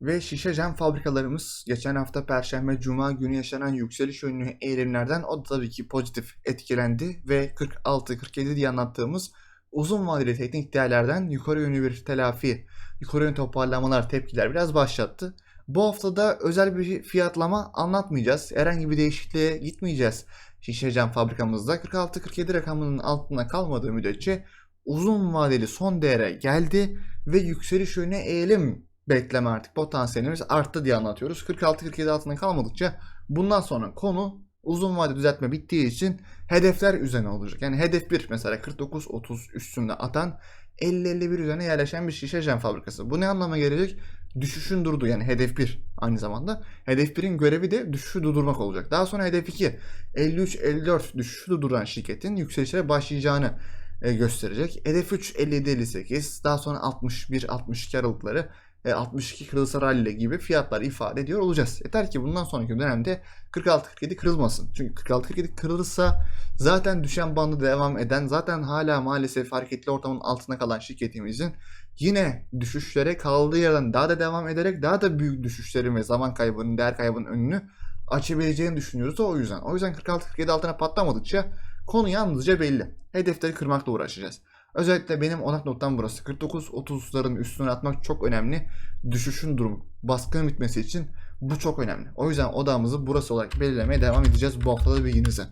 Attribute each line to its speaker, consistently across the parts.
Speaker 1: Ve şişe cam fabrikalarımız geçen hafta Perşembe Cuma günü yaşanan yükseliş yönlü eğilimlerden o da tabii ki pozitif etkilendi ve 46-47 diye anlattığımız uzun vadeli teknik değerlerden yukarı yönlü bir telafi, yukarı yönlü toparlamalar, tepkiler biraz başlattı. Bu haftada özel bir fiyatlama anlatmayacağız. Herhangi bir değişikliğe gitmeyeceğiz. Şişe cam fabrikamızda 46-47 rakamının altında kalmadığı müddetçe uzun vadeli son değere geldi ve yükseliş yönüne eğilim bekleme artık potansiyelimiz arttı diye anlatıyoruz. 46-47 altında kalmadıkça bundan sonra konu uzun vade düzeltme bittiği için hedefler üzerine olacak. Yani hedef 1 mesela 49-30 üstünde atan 50-51 üzerine yerleşen bir şişe cam fabrikası. Bu ne anlama gelecek? Düşüşün durdu yani hedef 1 aynı zamanda. Hedef 1'in görevi de düşüşü durdurmak olacak. Daha sonra hedef 2 53-54 düşüşü durduran şirketin yükselişe başlayacağını e, gösterecek. Hedef 3 57-58 daha sonra 61-62 aralıkları 62 kırılsa rally gibi fiyatlar ifade ediyor olacağız. Yeter ki bundan sonraki dönemde 46-47 kırılmasın. Çünkü 46-47 kırılırsa zaten düşen bandı devam eden zaten hala maalesef hareketli ortamın altında kalan şirketimizin yine düşüşlere kaldığı yerden daha da devam ederek daha da büyük düşüşlerin ve zaman kaybının, değer kaybının önünü açabileceğini düşünüyoruz da o yüzden. O yüzden 46-47 altına patlamadıkça konu yalnızca belli. Hedefleri kırmakla uğraşacağız. Özellikle benim odak noktam burası. 49-30'ların üstüne atmak çok önemli. Düşüşün durumu, baskının bitmesi için bu çok önemli. O yüzden odağımızı burası olarak belirlemeye devam edeceğiz bu haftada bilginize.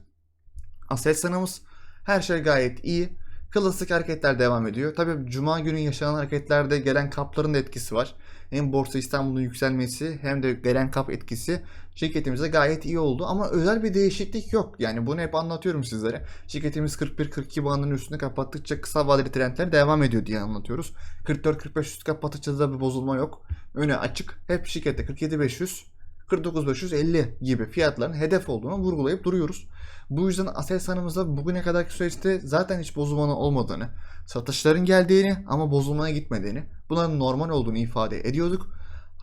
Speaker 1: Aselsan'ımız her şey gayet iyi. Klasik hareketler devam ediyor. Tabii Cuma günü yaşanan hareketlerde gelen kapların da etkisi var. Hem Borsa İstanbul'un yükselmesi hem de gelen kap etkisi şirketimize gayet iyi oldu. Ama özel bir değişiklik yok. Yani bunu hep anlatıyorum sizlere. Şirketimiz 41-42 bandının üstünde kapattıkça kısa vadeli trendler devam ediyor diye anlatıyoruz. 44-45 üstü kapattıkça da bir bozulma yok. Öne açık. Hep şirkette 47-500 49.550 gibi fiyatların hedef olduğunu vurgulayıp duruyoruz. Bu yüzden Aselsan'ımızda bugüne kadarki süreçte zaten hiç bozulmanın olmadığını, satışların geldiğini ama bozulmaya gitmediğini, bunların normal olduğunu ifade ediyorduk.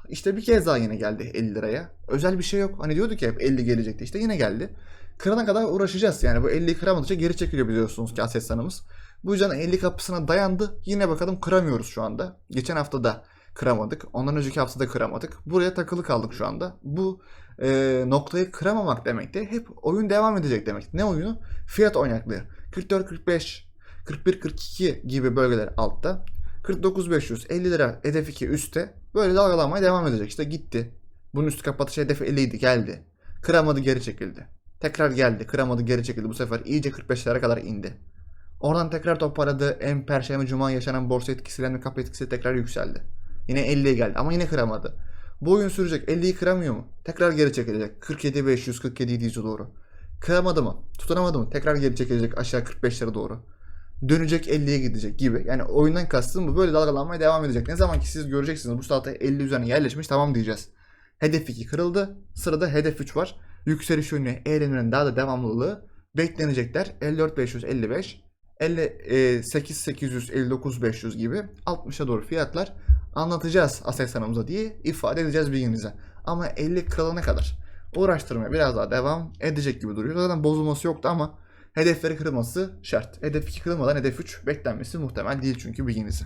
Speaker 1: İşte bir kez daha yine geldi 50 liraya. Özel bir şey yok. Hani diyorduk ki hep 50 gelecekti. İşte yine geldi. Kırana kadar uğraşacağız. Yani bu 50'yi kıramadıkça geri çekiliyor biliyorsunuz ki Aselsan'ımız. Bu yüzden 50 kapısına dayandı. Yine bakalım kıramıyoruz şu anda. Geçen hafta da kıramadık. Ondan önceki haftada kıramadık. Buraya takılı kaldık şu anda. Bu e, noktayı kıramamak demek de hep oyun devam edecek demek. Ne oyunu? Fiyat oynaklığı. 44-45, 41-42 gibi bölgeler altta. 49-500, 50 lira hedef 2 üstte. Böyle dalgalanmaya devam edecek. İşte gitti. Bunun üstü kapatış hedefi 50 idi geldi. Kıramadı geri çekildi. Tekrar geldi. Kıramadı geri çekildi. Bu sefer iyice 45'lere kadar indi. Oradan tekrar toparladı. En perşembe cuma yaşanan borsa etkisiyle de kapı etkisi tekrar yükseldi. Yine 50'ye geldi ama yine kıramadı. Bu oyun sürecek. 50'yi kıramıyor mu? Tekrar geri çekilecek. 47 500 47 700'e doğru. Kıramadı mı? Tutunamadı mı? Tekrar geri çekilecek aşağı 45'lere doğru. Dönecek 50'ye gidecek gibi. Yani oyundan kastım bu. Böyle dalgalanmaya devam edecek. Ne zaman ki siz göreceksiniz bu saatte 50 üzerine yerleşmiş tamam diyeceğiz. Hedef 2 kırıldı. Sırada hedef 3 var. Yükseliş yönüne eğlenmenin daha da devamlılığı beklenecekler. 54 555 58 800 59 500 gibi 60'a doğru fiyatlar anlatacağız Aselsan'ımıza diye ifade edeceğiz bilginize. Ama 50 kırılana kadar uğraştırmaya biraz daha devam edecek gibi duruyor. Zaten bozulması yoktu ama hedefleri kırılması şart. Hedef 2 kırılmadan hedef 3 beklenmesi muhtemel değil çünkü bilginize.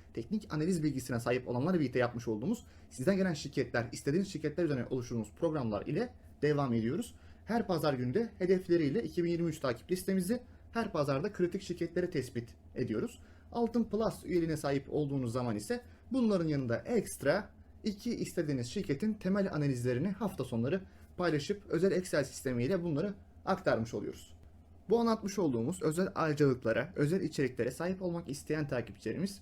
Speaker 1: teknik analiz bilgisine sahip olanlarla birlikte yapmış olduğumuz sizden gelen şirketler, istediğiniz şirketler üzerine oluşturduğumuz programlar ile devam ediyoruz. Her pazar günde hedefleriyle 2023 takip listemizi her pazarda kritik şirketleri tespit ediyoruz. Altın Plus üyeliğine sahip olduğunuz zaman ise bunların yanında ekstra iki istediğiniz şirketin temel analizlerini hafta sonları paylaşıp özel Excel sistemiyle bunları aktarmış oluyoruz. Bu anlatmış olduğumuz özel ayrıcalıklara, özel içeriklere sahip olmak isteyen takipçilerimiz